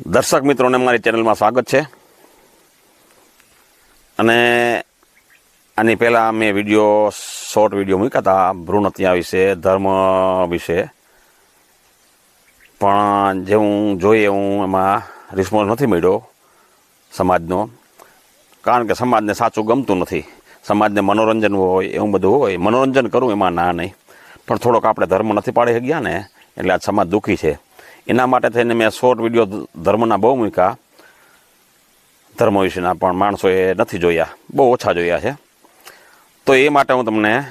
દર્શક મિત્રોને મારી ચેનલમાં સ્વાગત છે. અને આની પહેલાં મેં વીડિયો, શોર્ટ વીડિયો મૂક્યા હતા ભ્રૂણ હત્યા વિશે, ધર્મ વિશે. પણ જે હું જોઈએ હું એમાં રિસ્પોન્સ નથી મળ્યો સમાજનો. કારણ કે સમાજને સાચું ગમતું નથી. સમાજને મનોરંજન હોય, એવું બધું હોય, મનોરંજન કરું એમાં ના નહીં. પણ થોડોક આપણે ધર્મ નથી પાડી શક્યા ને, એટલે આજ સમાજ દુઃખી છે. એના માટે થઈને મેં શોર્ટ વીડિયો ધર્મના બહુ મૂક્યા. ધર્મ વિશેના પણ માણસોએ નથી જોયા. બહુ ઓછા જોયા છે. તો એ માટે હું તમને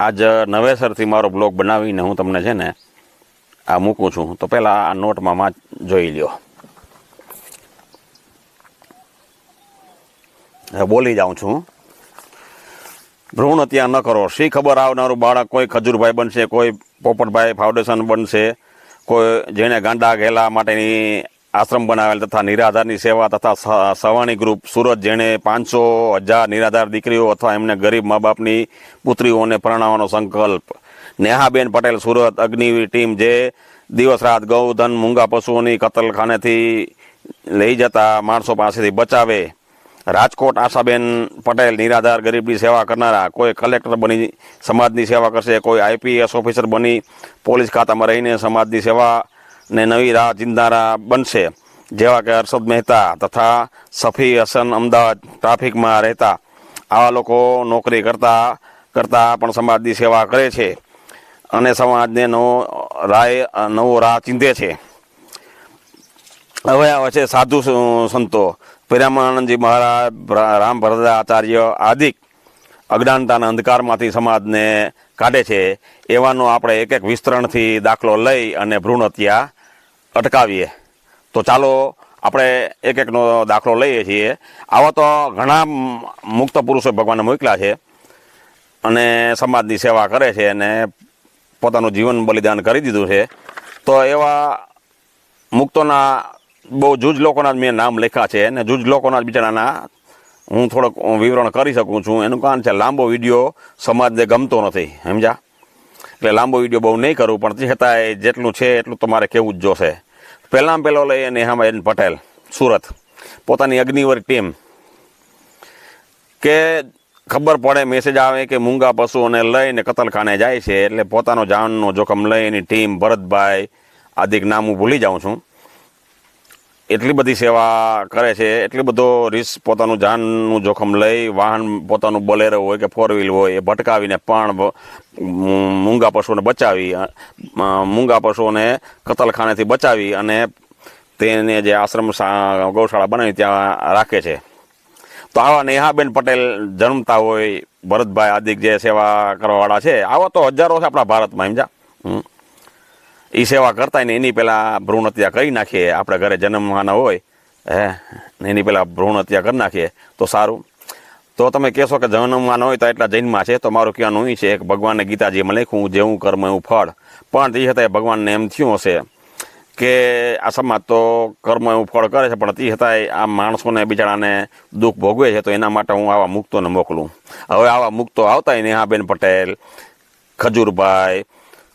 આજ નવેસરથી મારો બ્લોગ બનાવીને હું તમને છે ને આ મૂકું છું. તો પહેલાં આ નોટમાં માં જોઈ લ્યો. બોલી જાઉં છું. ભ્રૂણ હત્યા ન કરો. શી ખબર આવનારું બાળક કોઈ ખજૂરભાઈ બનશે, કોઈ પોપટભાઈ ફાઉન્ડેશન બનશે કોઈ જેણે ગાંડા ઘેલા માટેની આશ્રમ બનાવેલ તથા નિરાધારની સેવા તથા સવાણી ગ્રુપ, સુરત જેણે પાંચસો હજાર નિરાધાર દીકરીઓ અથવા એમને ગરીબ મા બાપની પુત્રીઓને પરણાવવાનો સંકલ્પ. નેહાબેન પટેલ, સુરત અગ્નિવીર ટીમ જે દિવસ રાત ગૌધન મૂંગા પશુઓની કતલખાનેથી લઈ જતા માણસો પાસેથી બચાવે રાજકોટ આશાબેન પટેલ, નિરાધાર, ગરીબની સેવા કરનારા, કોઈ કલેક્ટર બની, સમાજની સેવા કરશે, કોઈ આઈપીએસ ઓફિસર બની, પોલીસ ખાતામાં રહીને સમાજની સેવાને નવી રાહ ચિંતારા બનશે. જેવા કે હર્ષદ મહેતા તથા સફી હસન અમદાવાદ ટ્રાફિકમાં રહેતા, આવા લોકો નોકરી કરતા કરતા પણ સમાજની સેવા કરે છે અને સમાજને નવો રાય, નવો રાહ ચીંધે છે. હવે આવે છે સાધુ સંતો. પિરામાનંદજી મહારાજ રામ ભરદાચાર્ય આદિક અજ્ઞાનતાના અંધકારમાંથી સમાજને કાઢે છે, એવાનો આપણે એક એક વિસ્તરણથી દાખલો લઈ અને ભ્રૂણ હત્યા અટકાવીએ. તો ચાલો આપણે એક એકનો દાખલો લઈએ છીએ. આવા તો ઘણા મુક્ત પુરુષો ભગવાનને મોકલ્યા છે અને સમાજની સેવા કરે છે અને પોતાનું જીવન બલિદાન કરી દીધું છે. તો એવા મુક્તોના બહુ જૂજ લોકોના જ મેં નામ લખ્યા છે અને જૂજ લોકોના જ બિચારાના હું થોડોક વિવરણ કરી શકું છું. એનું કારણ છે લાંબો વીડિયો સમાજને ગમતો નથી, સમજ્યા? એટલે લાંબો વીડિયો બહુ નહીં કરું, પણ છતાંય જેટલું છે એટલું તમારે કેવું જ જોશે. પહેલાં પહેલો લઈએ નેહાબેન પટેલ, સુરત. પોતાની અગ્નિવર ટીમ. કે ખબર પડે મેસેજ આવે કે મૂંગા પશુઓને લઈને કતલખાને જાય છે, એટલે પોતાનો જાનનો જોખમ લઈ એની ટીમ ભરતભાઈ આદિક નામ હું ભૂલી જાઉં છું. એટલી બધી સેવા કરે છે, એટલી બધો રિસ્ક પોતાનું જાનનું જોખમ લઈ, વાહન પોતાનું બોલેરો હોય કે ફોર વ્હીલ હોય, એ ભટકાવીને પણ મૂંગા પશુઓને બચાવી મૂંગા પશુઓને કતલખાનેથી બચાવી અને તેને જે આશ્રમ ગૌશાળા બનાવી ત્યાં રાખે છે તો આવા નેહાબેન પટેલ જન્મતા હોય, ભરતભાઈ આદિક જે સેવા કરવાવાળા છે, આવા તો હજારો છે આપણા ભારતમાં સમજા. એ સેવા કરતા ને એની પહેલાં ભ્રૂણ હત્યા કરી નાખીએ. આપણે ઘરે જન્મવાના હોય, હે એની પહેલાં ભ્રૂણ હત્યા કરી નાખીએ. તો સારું. તો તમે કહેશો કે જન્મવાના હોય તો એટલા જન્મમાં છે. તો મારું કહેવાનું એ છે કે ભગવાનને ગીતાજીમાં લખ્યું જેવું કર્મ એવું ફળ. પણ તે છતાંય ભગવાનને એમ થયું હશે કે આ સમાજ તો કર્મ એવું ફળ કરે છે, પણ તે છતાંય આ માણસોને બિચારાને દુઃખ ભોગવે છે, તો એના માટે હું આવા મુક્તોને મોકલું. હવે આવા મુક્તો આવતા Nehaben Patel, Khajurbhai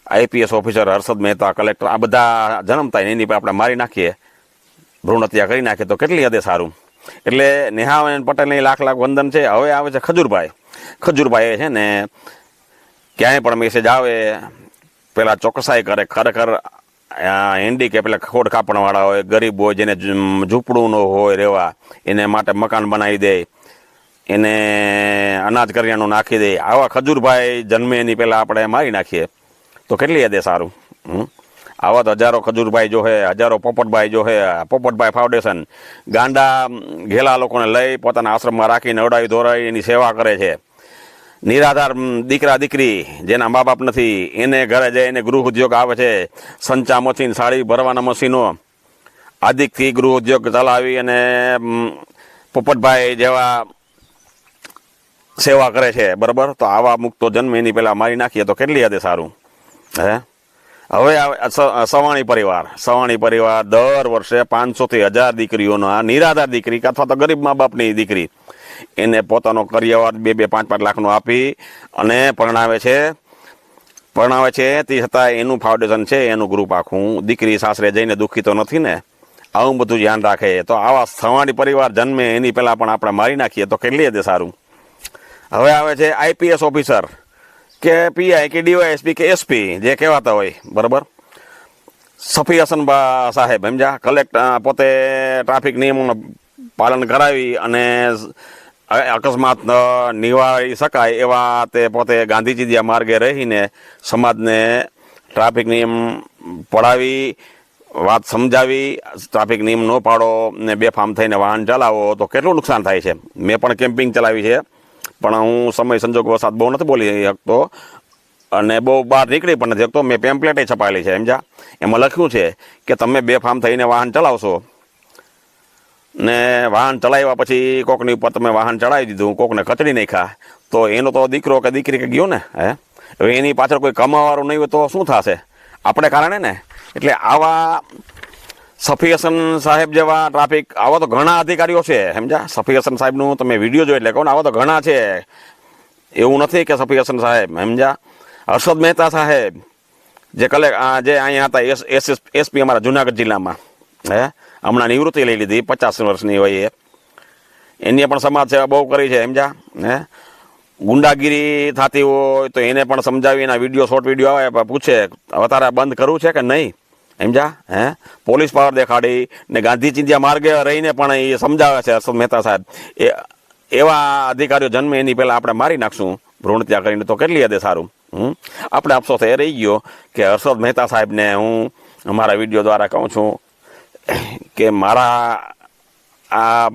IPS officer Harshad Mehta, collector, આ બધા જન્મતા એની પર આપણે મારી નાખીએ. ભ્રૂણ હત્યા કરી નાખીએ તો કેટલી હદે સારું? એટલે નેહાબેન પટેલની લાખ લાખ વંદન છે. હવે આવે છે ખજૂરભાઈ. ખજૂરભાઈ છે ને ક્યાંય પણ મેસેજ આવે, પેલા ચોકસાઈ કરે, ખરેખર હેન્ડીકેપ એટલે ખોડ કાપણવાળા હોય, ગરીબ હોય, જેને ઝૂંપડું ન હોય રહેવા, એને માટે મકાન બનાવી દે, એને અનાજ કરિયાણું નાખી દે. આવા ખજૂરભાઈ જન્મે એની પહેલાં આપણે મારી નાખીએ. તો કેટલી હદે સારું? હમ? આવા તો હજારો ખજૂરભાઈ જો હે, હજારો પોપટભાઈ જો હે પોપટભાઈ ફાઉન્ડેશન. ગાંડા ઘેલા લોકોને લઈ પોતાના આશ્રમમાં રાખીને અડાવી ધોરાવી એની સેવા કરે છે. નિરાધાર દીકરા, દીકરી, જેના મા બાપ નથી, એને ઘરે જઈને ગૃહ ઉદ્યોગ આવે છે. સંચા મશીન, સાડી ભરવાના મશીનો. આદિકથી ગૃહ ઉદ્યોગ ચલાવી અને પોપટભાઈ જેવા સેવા કરે છે. બરાબર? તો આવા મુક્તો જન્મ એની પહેલાં મારી નાખીએ તો કેટલી હદે સારું? હે? હવે સવાણી પરિવાર સવાણી પરિવાર દર વર્ષે પાંચસોથી હજાર દીકરીઓનો આ નિરાધાર દીકરી અથવા તો ગરીબ મા બાપની દીકરી, એને પોતાનો કરિયાવર બે બે, પાંચ પાંચ લાખનો આપી અને પરણાવે છે. પરણાવે છે, તે છતાં એનું ફાઉન્ડેશન છે, એનું ગ્રુપ આખું. દીકરી સાસરે જઈને દુઃખી તો નથી ને? આવું બધું ધ્યાન રાખે. તો આવા સવાણી પરિવાર જન્મે એની પહેલાં પણ આપણે મારી નાખીએ તો કેટલી દે સારું? હવે આવે છે આઈપીએસ ઓફિસર. કે પીઆઈ કે ડીવાયએસપી કે એસપી, જે કહેવાતા હોય, બરાબર? સફી હસનબા સાહેબ સમજ્યા કલેક્ટર પોતે ટ્રાફિક નિયમોનું પાલન કરાવી અને અકસ્માત નિવારી શકાય એવા તે પોતે ગાંધીજી માર્ગે રહીને સમાજને ટ્રાફિક નિયમ પડાવી, વાત સમજાવી, ટ્રાફિક નિયમ ન પાડો ને બેફામ થઈને વાહન ચલાવો તો કેટલું નુકસાન થાય છે? મેં પણ કેમ્પિંગ ચલાવી છે. પણ હું સમય સંજોગ વસાત બહુ નથી બોલી શકતો. અને બહુ બહાર નીકળી પણ નથી શકતો. મેં પેમ્પલેટે છપાયેલી છે સમજા એમાં લખ્યું છે કે તમે બેફામ થઈને વાહન ચલાવશો. ને વાહન ચલાવ્યા પછી કોકની ઉપર તમે વાહન ચડાવી દીધું, કોકને કચડી નાખ્યા. તો એનો તો દીકરો કે દીકરી કે ગયો ને, હે? હવે એની પાછળ કોઈ કમાવાળું નહીં હોય તો શું થશે? આપણે કારણે ને? એટલે આવા સફી હસન સાહેબ જેવા ટ્રાફિક, આવા તો ઘણા અધિકારીઓ છે સમજા સફી હસન સાહેબનું તમે વીડિયો જોઈ એટલે કહો ને, આવા તો ઘણા છે. એવું નથી કે સફી હસન સાહેબ સમજા હર્ષદ મહેતા સાહેબ, જે કલે જે અહીંયા હતા, એસ એસ, એસપી અમારા જુનાગઢ જિલ્લામાં, હે? હમણાં નિવૃત્તિ લઈ લીધી, પચાસ વર્ષની હોય એ. એની પણ સમાજ સેવા બહુ કરી છે સમજા હે? ગુંડાગીરી થતી હોય તો એને પણ સમજાવી એના વીડિયો, શોર્ટ વીડિયો આવે, પૂછે, હવે બંધ કરવું છે કે નહીં? સમજા? હે? પોલીસ પાવર દેખાડી ને ગાંધી ચિંધ્યા માર્ગે રહીને પણ એ સમજાવે છે હર્ષદ મહેતા સાહેબ. એ, એવા અધિકારીઓ જન્મે એની પહેલાં આપણે મારી નાખશું. ભ્રૂણ ત્યાં કરીને તો કેટલી હદે સારું? હમ? આપણે અફસોસ એ રહી ગયો કે હર્ષદ મહેતા સાહેબને હું અમારા વીડિયો દ્વારા કહું છું કે મારા આ,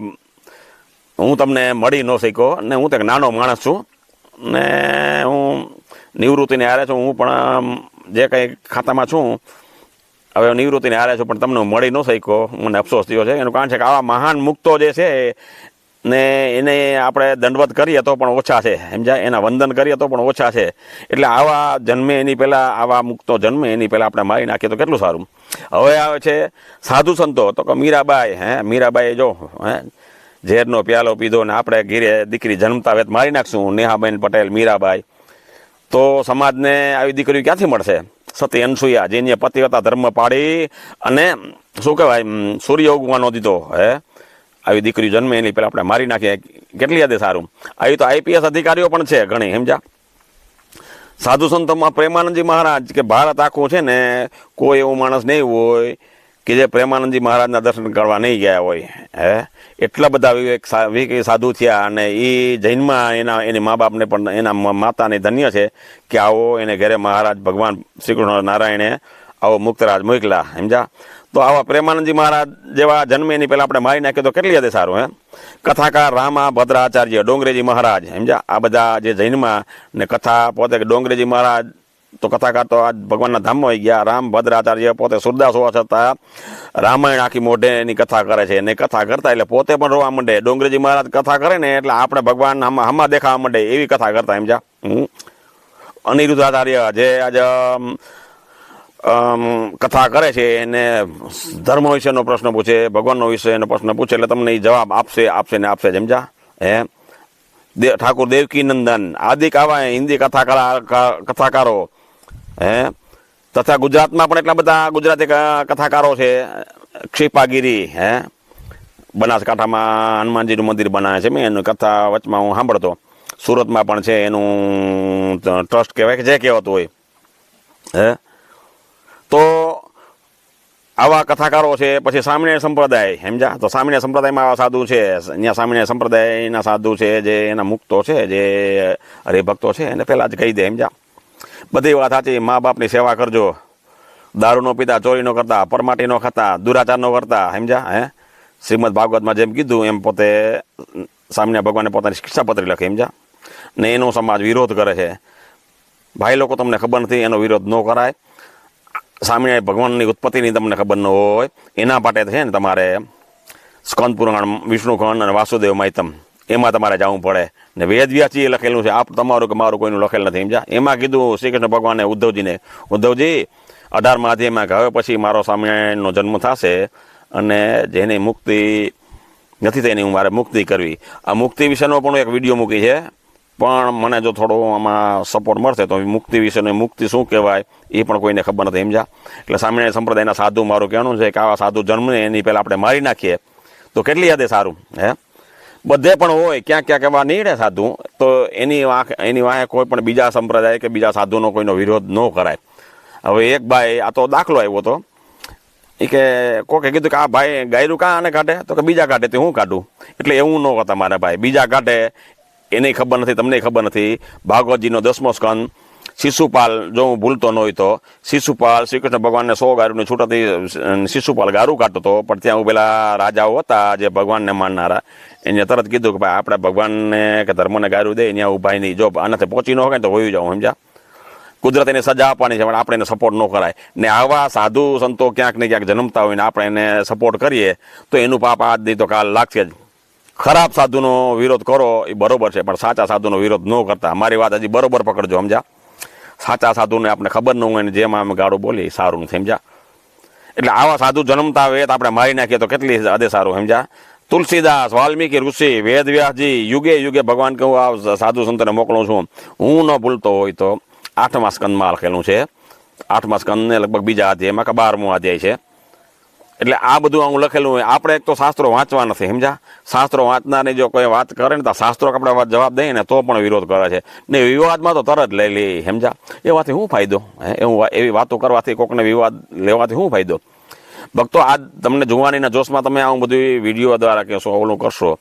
હું તમને મળી ન શક્યો ને હું તો એક નાનો માણસ છું ને હું નિવૃત્તિને હારે છું. હું પણ જે કંઈ ખાતામાં છું હવે નિવૃત્તિને હારે છું, પણ તમને મળી ન શક્યો. મને અફસોસ થયો છે. એનું કારણ છે કે આવા મહાન મુક્તો જે છે, ને એને આપણે દંડવત કરીએ તો પણ ઓછા છે. સમજાય? એના વંદન કરીએ તો પણ ઓછા છે. એટલે આવા જન્મે એની પહેલાં, આવા મુક્તો જન્મે એની પહેલાં આપણે મારી નાખીએ તો કેટલું સારું? હવે આવે છે સાધુ સંતો. તો કે મીરાબાઈ, હે? મીરાબાઈ જો, હે? ઝેરનો પ્યાલો પીધો ને આપણે ઘીરે દીકરી જન્મતા વેત મારી નાખશું. નેહાબેન પટેલ, મીરાબાઈ. તો સમાજને આવી દીકરીઓ ક્યાંથી મળશે? સતી અનસુયા જેને પતિવતા ધર્મ પાડી અને શું કહેવાય સૂર્ય ઉગવાનો દીધો, હે? આવી દીકરી જન્મે એની પહેલાં આપણે મારી નાખીએ. કેટલી હદે સારું? આવી તો આઈપીએસ અધિકારીઓ પણ છે ઘણી સમજા સાધુ સંતોમાં પ્રેમાનંદજી મહારાજ કે ભારત આખું છે ને, કોઈ એવું માણસ નહીં હોય કે જે પ્રેમાનંદજી મહારાજના દર્શન કરવા નહીં ગયા હોય, હે? એટલા બધા વિવેક વિવેકી સાધુ થયા અને એ જૈનમાં એના, એની મા બાપને પણ, એના માતાને ધન્ય છે કે આવો એને ઘરે મહારાજ ભગવાન શ્રી કૃષ્ણ નારાયણે આવો મુક્તરાજ મોકલા સમજા તો આવા પ્રેમાનંદજી મહારાજ જેવા જન્મ એની પહેલાં આપણે મારી નાખીએ તો કેટલી હદે સારું, હે? કથાકાર રામા ભદ્રાચાર્ય ડોંગરેજી મહારાજ સમજા આ બધા જે જૈનમાં ને કથા પોતે ડોંગરેજી મહારાજ તો કથાકાર તો આજ ભગવાનના ધામમાં આવી ગયા. રામ, ભદ્રાચાર્ય પોતે સુરદાસ હોવા છતાં રામાયણ આખી મોઢે એની કથા કરે છે. એને કથા કરતા એટલે પોતે પણ રોવા માંડે. ડોંગરેજી મહારાજ કથા કરે ને એટલે આપણે ભગવાન આમાં હમા દેખાવા માંડે એવી કથા કરતા એમ જા. અનિરુદ્ધાચાર્ય જે આજે કથા કરે છે એને ધર્મ વિશેનો પ્રશ્ન પૂછે, ભગવાનનો વિષયનો પ્રશ્ન પૂછે એટલે તમને એ જવાબ આપશે આપશે ને આપશે સમજા હે? ઠાકુર દેવકી નંદન આદિ કાવા હિન્દી કથાકાર કથાકારો. હે? તથા ગુજરાતમાં પણ એટલા બધા ગુજરાતી કથાકારો છે. ક્ષિપાગીરી, હે? બનાસકાંઠામાં હનુમાનજીનું મંદિર બનાવે છે. મેં એની કથા વચમાં હું સાંભળતો. સુરતમાં પણ છે એનું ટ્રસ્ટ કહેવાય કે જે કહેવાતું હોય. હે? તો આવા કથાકારો છે. પછી સામાન્ય સંપ્રદાય સમજા તો સામાન્ય સંપ્રદાયમાં આવા સાધુ છે. અહીંયા સામાન્ય સંપ્રદાયના સાધુ છે જે એના મુક્તો છે, જે હરિભક્તો છે. એને પહેલાં જ કહી દે સમજા બધી વાત સાચી. મા બાપની સેવા કરજો. દારૂ નો પીતા ચોરી ન કરતા પરમાટી ન ખાતા દુરાચાર ન કરતા સમજા હે? શ્રીમદ ભાગવતમાં જેમ કીધું, એમ પોતે સ્વામિનારાયણ ભગવાને પોતાની શિક્ષાપત્રી લખી સમજા ને એનો સમાજ વિરોધ કરે છે. ભાઈ લોકો તમને ખબર નથી, એનો વિરોધ ન કરાય. સ્વામિનારાયણ ભગવાનની ઉત્પત્તિની તમને ખબર ન હોય. એના માટે છે ને તમારે સ્કંદ પુરાણ, વિષ્ણુ ખંડ અને વાસુદેવ માહિતમ એમાં તમારે જવું પડે. ને વેદ વ્યાસજીએ લખેલું છે, આપ તમારું કે મારું કોઈનું લખેલ નથી સમજા એમાં કીધું શ્રી કૃષ્ણ ભગવાને ઉદ્ધવજીને, ઉદ્ધવજી અઢારમાં અધ્યાયમાં કે હવે પછી મારો સ્વામિનારાયણનો જન્મ થશે અને જેની મુક્તિ નથી થઈને હું મારે મુક્તિ કરવી. આ મુક્તિ વિશેનો પણ એક વીડિયો મૂકી છે. પણ મને જો થોડો આમાં સપોર્ટ મળશે તો મુક્તિ વિશેની, મુક્તિ શું કહેવાય, એ પણ કોઈને ખબર નથી સમજ્યા એટલે સ્વામિનારાયણ સંપ્રદાયના સાધુ મારું કહેવાનું છે કે આવા સાધુ જન્મને એની પહેલાં આપણે મારી નાખીએ. તો કેટલી યાદે સારું, હે? બધે પણ હોય, ક્યાંક ક્યાંક એવા નીડે સાધુ, તો એની વાંખ એની વાંહે કોઈ પણ બીજા સંપ્રદાય કે બીજા સાધુનો કોઈનો વિરોધ ન કરાય. હવે એક ભાઈ, આ તો દાખલો આવ્યો હતો એ કે, કોકે કીધું કે આ ભાઈ ગાયરું કાં આને કાઢે? તો કે બીજા કાઢે, તે હું કાઢું? એટલે એવું ન કરતા મારા ભાઈ. બીજા કાઢે, એને ખબર નથી, તમને ખબર નથી. ભાગવતજીનો દસમો સ્કંદ શિશુપાલ, જો હું ભૂલતો ન હોય તો, શિશુપાલ શ્રી કૃષ્ણ ભગવાનને સો ગારુની છૂટાથી શિશુપાલ ગારું કાઢતો હતો, પણ ત્યાં પેલા રાજાઓ હતા, જે ભગવાનને માનનારા, એને તરત કીધું કે, ભાઈ, આપણે ભગવાનને કે ધર્મને ગારું દે ત્યાં ઉભાઈ નહીં જો આનાથી પહોંચી ન હોય તો હોઈ જાઉં સમજા કુદરત એને સજા આપવાની છે, પણ આપણે એને સપોર્ટ ન કરાય. ને આવા સાધુ સંતો ક્યાંક ને ક્યાંક જન્મતા હોય ને આપણે એને સપોર્ટ કરીએ, તો એનું પાપ આજ નહીં તો કાલ લાગશે જ. ખરાબ સાધુનો વિરોધ કરો, એ બરોબર છે, પણ સાચા સાધુનો વિરોધ ન કરતા. મારી વાત હજી બરોબર પકડજો, સમજ્યા? સાચા સાધુને આપણે ખબર ન હોય ને જેમાં અમે ગાળું બોલીએ સારું સમજ્યા? એટલે આવા સાધુ જન્મતા હોય તો આપણે મારી નાખીએ તો કેટલી અદે સારું, સમજ્યા? તુલસીદાસ, વાલ્મીકી ઋષિ, વેદવ્યાસજી, યુગે યુગે ભગવાન કે હું આ સાધુ સંતને મોકલું છું. હું ન ભૂલતો હોય તો આઠમા સ્કંદમાં લખેલું છે. આઠમા સ્કંદને લગભગ બીજા અધ્યાયમાં કે બારમું અધ્યાય છે. એટલે આ બધું હું લખેલું હોય. આપણે એક તો શાસ્ત્રો વાંચવા નથી સમજા શાસ્ત્રો વાંચનારની જો કોઈ વાત કરે ને તો શાસ્ત્રો આપણે વાત જવાબ દઈએ ને તો પણ વિરોધ કરે છે. ને વિવાદમાં તો તરત લઈ લે, સમજ્યા? એવાથી શું ફાયદો? એવું એવી વાતો કરવાથી કોકને વિવાદ લેવાથી શું ફાયદો? ભક્તો, આ તમને જુવાનીના જોશમાં તમે આવું બધું વીડિયો દ્વારા કહેશો ઓલું કરશો.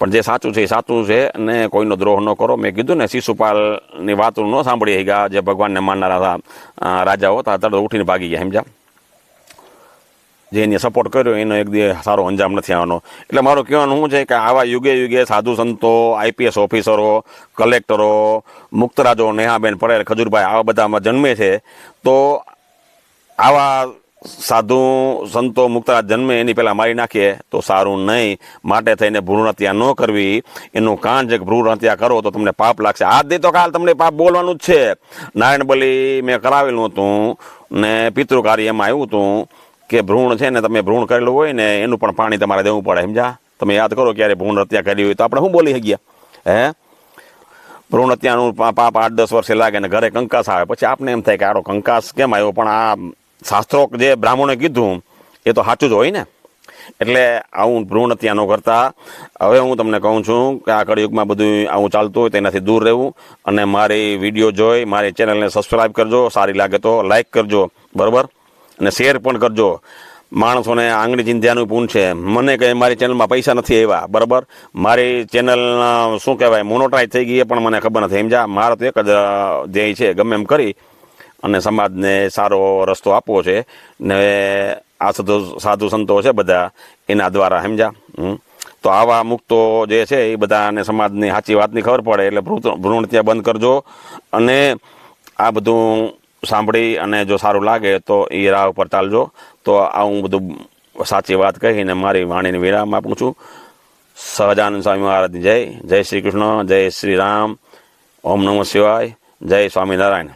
પણ જે સાચું છે એ સાચું છે ને કોઈનો દ્રોહ ન કરો. મેં કીધું ને, શિશુપાલની વાતો ન સાંભળી ગયા જે ભગવાનને માનનારા હતા રાજાઓ હતા તરત ઉઠીને ભાગી ગયા, સમજ્યા? જે એને સપોર્ટ કર્યો, એનો એક દિવસ સારો અંજામ નથી આવવાનો. એટલે મારું કહેવાનું શું છે કે આવા યુગે યુગે સાધુ સંતો, આઈપીએસ ઓફિસરો, કલેક્ટરો, મુક્તરાજો, નેહાબેન પટેલ, ખજૂરભાઈ, આવા બધામાં જન્મે છે. તો આવા સાધુ સંતો, મુક્તરાજ જન્મે, એની પહેલાં મારી નાખીએ, તો સારું નહીં. માટે થઈને ભ્રૂણ હત્યા ન કરવી. એનું કાન જે ભ્રૂણ હત્યા કરો તો તમને પાપ લાગશે. આજ દે તો કાલ તમને પાપ બોલવાનું જ છે. નારાયણ બલી મેં કરાવેલું હતું ને પિતૃ કાર્ય એમાં આવ્યું હતું. કે ભ્રૂણ છે ને તમે ભ્રૂણ કરેલું હોય ને એનું પણ પાણી તમારે દેવું પડે સમજા તમે યાદ કરો ક્યારે ભ્રૂણ હત્યા કરી હોય તો આપણે શું બોલી ગયા હે? ભ્રૂણ હત્યાનું પાપ આઠ દસ વર્ષે લાગે ને ઘરે કંકાસ આવે. પછી આપણે એમ થાય કે આરો કંકાસ કેમ આવ્યો? પણ આ શાસ્ત્રો જે બ્રાહ્મણે કીધું, એ તો સાચું જ હોય ને. એટલે આવું ભ્રૂણ હત્યા ન કરતા. હવે હું તમને કહું છું કે આ કળિયુગમાં બધું આવું ચાલતું હોય તેનાથી દૂર રહેવું અને મારી વીડિયો જોઈ, મારી ચેનલને સબસ્ક્રાઈબ કરજો, સારી લાગે તો લાઈક કરજો. બરાબર? અને શેર પણ કરજો. માણસોને આંગળી ચિંધ્યાનું પૂન છે. મને કંઈ મારી ચેનલમાં પૈસા નથી આવ્યા, બરાબર? મારી ચેનલ શું કહેવાય મોનોટાઈઝ થઈ ગઈ એ પણ મને ખબર નથી. સમજ્યા મારો તો એક જ ધ્યેય છે, ગમે એમ કરી અને સમાજને સારો રસ્તો આપવો છે. ને આ સાધુ સાધુ સંતો છે બધા એના દ્વારા સમજ્યા. તો આવા મુક્તો જે છે એ બધાને સમાજની સાચી વાતની ખબર પડે. એટલે ભ્રૂ- ભ્રૂણ ત્યાં બંધ કરજો. અને આ બધું સાંભળી અને જો સારું લાગે તો એ રાહ ઉપર ચાલજો. તો આવું બધું સાચી વાત કહીને મારી વાણીને વિરામ આપું છું. સહજાનંદ સ્વામી મહારાજની જય. જય શ્રી કૃષ્ણ, જય શ્રી રામ. ઓમ નમઃ શિવાય. જય સ્વામિનારાયણ.